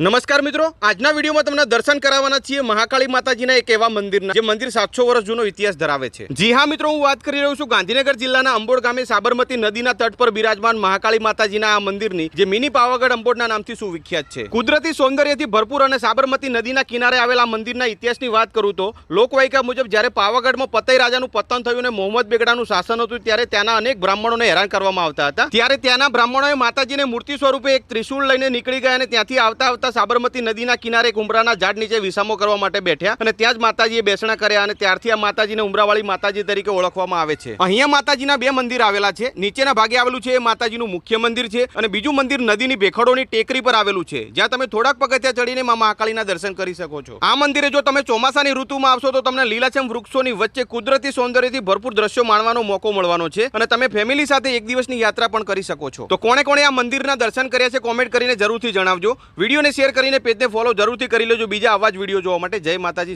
નમસ્કાર મિત્રો, આજના વિડીયોમાં તમને દર્શન કરાવવાના છીએ મહાકાળી માતાજીના એક એવા મંદિરના, જે મંદિર સાતસો વર્ષ જૂનો ઇતિહાસ ધરાવે છે. જી હા મિત્રો, હું વાત કરી રહ્યો છું ગાંધીનગર જિલ્લાના અંબોડ ગામે સાબરમતી નદીના તટ પર બિરાજમાન મહાકાળી માતાજીના આ મંદિરની, જે મિની પાવાગઢ અંબોડના નામથી સુવિખ્યાત છે. કુદરતી સૌંદર્યથી ભરપૂર અને સાબરમતી નદીના કિનારે આવેલા મંદિરના ઇતિહાસની વાત કરું તો, લોકવાયકા મુજબ જ્યારે પાવાગઢમાં પતઈ રાજાનું પતન થયું અને મોહમ્મદ બેગડાનું શાસન હતું ત્યારે ત્યાંના અનેક બ્રાહ્મણોને હેરાન કરવામાં આવતા હતા. ત્યારે ત્યાંના બ્રાહ્મણોએ માતાજીને મૂર્તિ સ્વરૂપે એક ત્રિશૂળ લઈને નીકળી ગયા અને ત્યાંથી આવતા આવતા સાબરમતી નદીના કિનારે એક ઉમરાના ઝાડ નીચે વિસામો કરવા માટે બેઠ્યા અને ત્યાં જ માતાજીએ બેસણા કર્યા અને ત્યારથી આ માતાજીને ઉમરાવાળી માતાજી તરીકે ઓળખવામાં આવે છે. અહીંયા માતાજીના બે મંદિર આવેલા છે. નીચેના ભાગે આવેલું છે એ માતાજીનું મુખ્ય મંદિર છે અને બીજું મંદિર નદીની ભેખડોની ટેકરી પર આવેલું છે. જ્યાં તમે થોડાક પગથિયા ચડીને મા મહાકાળીના દર્શન કરી શકો છો. આ મંદિરે જો તમે ચોમાસાની ઋતુમાં આવશો તો તમને લીલાછમ વૃક્ષોની વચ્ચે કુદરતી સૌંદર્યથી ભરપૂર દ્રશ્યો માણવાનો મોકો મળવાનો છે અને તમે ફેમિલી સાથે એક દિવસની યાત્રા પણ કરી શકો છો. તો કોણે કોણે આ મંદિરના દર્શન કર્યા છે કોમેન્ટ કરીને જરૂરથી જણાવજો. વિડીયોને શેર કરીને પેજને ફોલો જરૂરથી કરી લેજો. બીજા આવા જ વીડિયો જોવા માટે જય માતાજી.